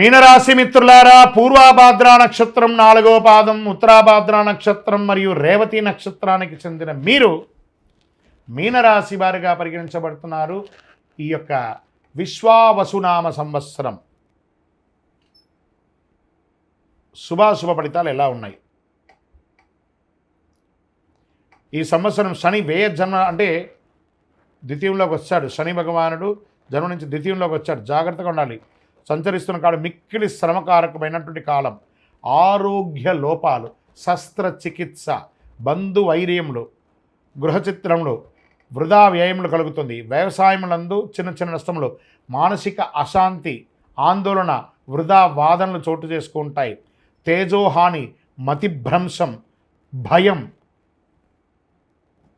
మీనరాశి మిత్రులారా పూర్వాభాద్ర నక్షత్రం నాలుగో పాదం ఉత్తరాభాద్ర నక్షత్రం మరియు రేవతి నక్షత్రానికి చెందిన మీరు మీనరాశి వారిగా పరిగణించబడుతున్నారు. ఈ యొక్క విశ్వావసునామ సంవత్సరం. శుభాశుభ ఫలితాలు ఎలా ఉన్నాయి? ఈ సంవత్సరం శని వేయ జన్మ అంటే ద్వితీయంలోకి వచ్చాడు. శని భగవానుడు జన్మ నుంచి ద్వితీయంలోకి వచ్చాడు. జాగ్రత్తగా ఉండాలి. సంచరిస్తున్న కాలం మిక్కిలి శ్రమకారకమైనటువంటి కాలం. ఆరోగ్య లోపాలు శస్త్రచికిత్స బంధు వైర్యములు గృహచిత్రములు వృధా వ్యయములు కలుగుతుంది. వ్యవసాయములందు చిన్న చిన్న నష్టములు మానసిక అశాంతి ఆందోళన వృధా వాదనలు చోటు చేసుకుంటాయి తేజోహాని మతిభ్రంశం భయం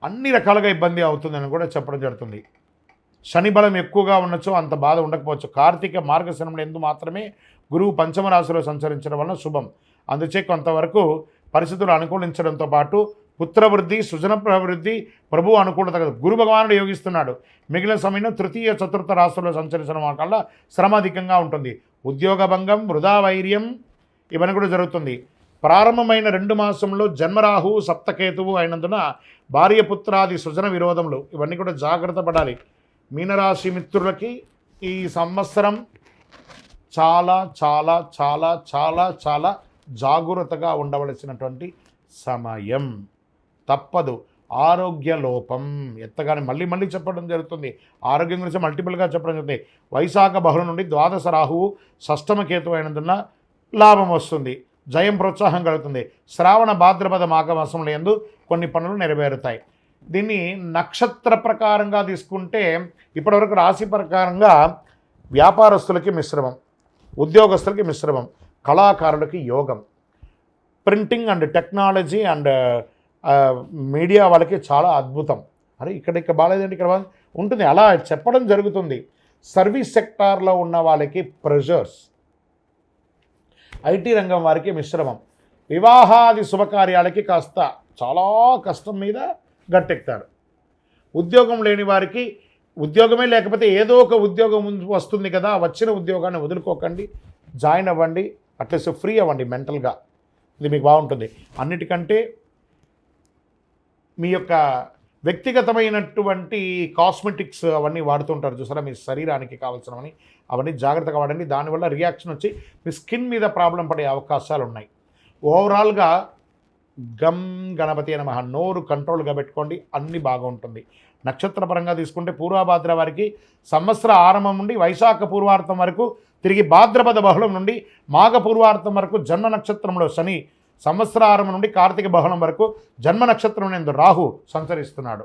అన్ని రకాలుగా ఇబ్బంది అవుతుందని కూడా చెప్పడం జరుగుతుంది. శని బలం ఎక్కువగా ఉండొచ్చు అంత బాధ ఉండకపోవచ్చు. కార్తీక మార్గశనంలో ఎందు మాత్రమే గురువు పంచమ రాశిలో సంచరించడం వలన శుభం. అందుచే కొంతవరకు పరిస్థితులు అనుకూలించడంతో పాటు పుత్రవృద్ధి సృజన ప్రవృద్ధి ప్రభు అనుకూలత కదా గురు భగవానుడు యోగిస్తున్నాడు. మిగిలిన సమయంలో తృతీయ చతుర్థ రాష్ట్రంలో సంచరించడం వల్ల శ్రమ అధికంగా ఉంటుంది. ఉద్యోగ భంగం వృధా వైర్యం ఇవన్నీ కూడా జరుగుతుంది. ప్రారంభమైన రెండు మాసంలో జన్మరాహు సప్తకేతువు అయినందున భార్యపుత్రాది సృజన విరోధములు ఇవన్నీ కూడా జాగ్రత్త పడాలి. మీనరాశి మిత్రులకి ఈ సంవత్సరం చాలా చాలా చాలా చాలా చాలా జాగ్రత్తగా ఉండవలసినటువంటి సమయం. తప్పదు. ఆరోగ్య లోపం. ఎత్తగానే మళ్ళీ మళ్ళీ చెప్పడం జరుగుతుంది. ఆరోగ్యం గురించి మల్టిపుల్గా చెప్పడం జరుగుతుంది. వైశాఖ బహుళ నుండి ద్వాదశ రాహువు షష్టమ కేతు అయినందున లాభం వస్తుంది. జయం ప్రోత్సాహం కలుగుతుంది. శ్రావణ భాద్రపద మాఘమాసంలో ఎందు కొన్ని పనులు నెరవేరుతాయి. దీన్ని నక్షత్ర ప్రకారంగా తీసుకుంటే ఇప్పటివరకు రాశి ప్రకారంగా వ్యాపారస్తులకి మిశ్రమం ఉద్యోగస్తులకి మిశ్రమం కళాకారులకి యోగం. Printing and technology and media వాళ్ళకి చాలా అద్భుతం. అరే ఇక్కడ ఇక్కడ బాగాలేదండి ఇక్కడ ఉంటుంది. అలా చెప్పడం జరుగుతుంది. సర్వీస్ సెక్టార్లో ఉన్న వాళ్ళకి ప్రెజర్స్ ఐటీ రంగం వారికి మిశ్రమం. వివాహాది శుభకార్యాలకి కాస్త చాలా కష్టం మీద గట్టెక్కుతారు. ఉద్యోగం లేని వారికి ఉద్యోగమే లేకపోతే ఏదో ఒక ఉద్యోగం వస్తుంది కదా వచ్చిన ఉద్యోగాన్ని వదులుకోకండి జాయిన్ అవ్వండి అట్లీస్ట్ ఫ్రీ అవ్వండి మెంటల్గా. ఇది మీకు బాగుంటుంది. అన్నిటికంటే మీ యొక్క వ్యక్తిగతమైనటువంటి కాస్మెటిక్స్ అవన్నీ వాడుతుంటారు చూసారా మీ శరీరానికి కావాల్సినవని అవన్నీ జాగ్రత్తగా వాడండి. దానివల్ల రియాక్షన్ వచ్చి మీ స్కిన్ మీద ప్రాబ్లం పడే అవకాశాలు ఉన్నాయి ఓవరాల్గా గమ్ గణపతి మహా నోరు కంట్రోల్గా పెట్టుకోండి అన్ని బాగుంటుంది. నక్షత్రపరంగా తీసుకుంటే పూర్వభాద్ర వారికి సంవత్సర ఆరంభం నుండి వైశాఖ పూర్వార్థం వరకు తిరిగి భాద్రపద బహుళం నుండి మాఘ పూర్వార్థం వరకు జన్మ నక్షత్రంలో శని సంవత్సర ఆరంభం నుండి కార్తీక బహుళం వరకు జన్మ నక్షత్రం నందు రాహు సంచరిస్తున్నాడు.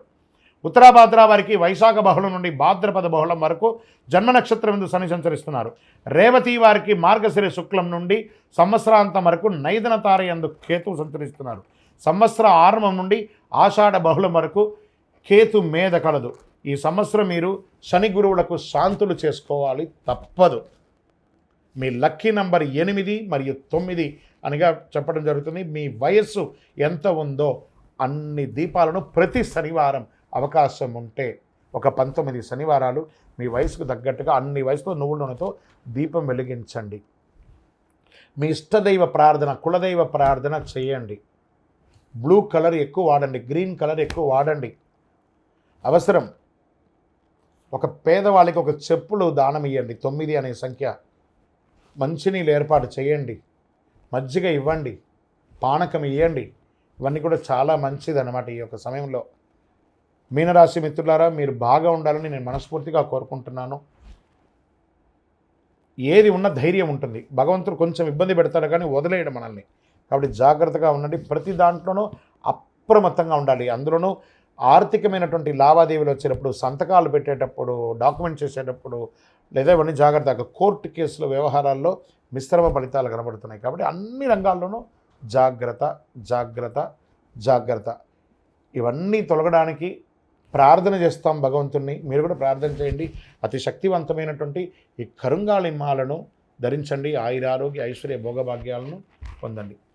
ఉత్తరాభాద్ర వారికి వైశాఖ బహుళం నుండి భాద్రపద బహుళం వరకు జన్మ నక్షత్రం ఎందు శని సంచరిస్తున్నారు. రేవతి వారికి మార్గశిర శుక్లం నుండి సంవత్సరాంతం వరకు నైదన తార ఎందు కేతు సంచరిస్తున్నారు. సంవత్సర ఆరంభం నుండి ఆషాఢ బహుళం వరకు కేతు మేధ కలదు. ఈ సంవత్సరం మీరు శని గురువులకు శాంతులు చేసుకోవాలి తప్పదు. మీ లక్కీ నంబర్ ఎనిమిది మరియు తొమ్మిది అనిగా చెప్పడం జరుగుతుంది. మీ వయస్సు ఎంత ఉందో అన్ని దీపాలను ప్రతి శనివారం అవకాశం ఉంటే ఒక పంతొమ్మిది శనివారాలు మీ వయసుకు తగ్గట్టుగా అన్ని వయసుతో నువ్వుల నూనెతో దీపం వెలిగించండి. మీ ఇష్టదైవ ప్రార్థన కులదైవ ప్రార్థన చేయండి. బ్లూ కలర్ ఎక్కువ వాడండి గ్రీన్ కలర్ ఎక్కువ వాడండి. అవసరం. ఒక పేదవాళ్ళకి ఒక చెప్పులు దానం ఇవ్వండి తొమ్మిది అనే సంఖ్య. మంచినీళ్ళు ఏర్పాటు చేయండి. మజ్జిగ ఇవ్వండి. పానకం ఇవ్వండి ఇవన్నీ కూడా చాలా మంచిది అనమాట ఈ యొక్క సమయంలో. మీనరాశి మిత్రులారా మీరు బాగా ఉండాలని నేను మనస్ఫూర్తిగా కోరుకుంటున్నాను. ఏది ఉన్న ధైర్యం ఉంటుంది. భగవంతుడు కొంచెం ఇబ్బంది పెడతాడు కానీ వదిలేయడం మనల్ని. కాబట్టి జాగ్రత్తగా ఉండండి. ప్రతి దాంట్లోనూ అప్రమత్తంగా ఉండాలి. అందులోనూ ఆర్థికమైనటువంటి లావాదేవీలు వచ్చేటప్పుడు సంతకాలు పెట్టేటప్పుడు డాక్యుమెంట్ చేసేటప్పుడు లేదా ఇవన్నీ జాగ్రత్తగా కోర్టు కేసుల వ్యవహారాల్లో మిశ్రమ ఫలితాలు కనబడుతున్నాయి. కాబట్టి అన్ని రంగాల్లోనూ జాగ్రత్త జాగ్రత్త జాగ్రత్త. ఇవన్నీ తొలగడానికి ప్రార్థన చేస్తాం భగవంతుణ్ణి. మీరు కూడా ప్రార్థన చేయండి. అతి శక్తివంతమైనటువంటి ఈ కరుంగాళిమ్మాలను ధరించండి. ఆయురారోగ్య ఐశ్వర్య భోగభాగ్యాలను పొందండి.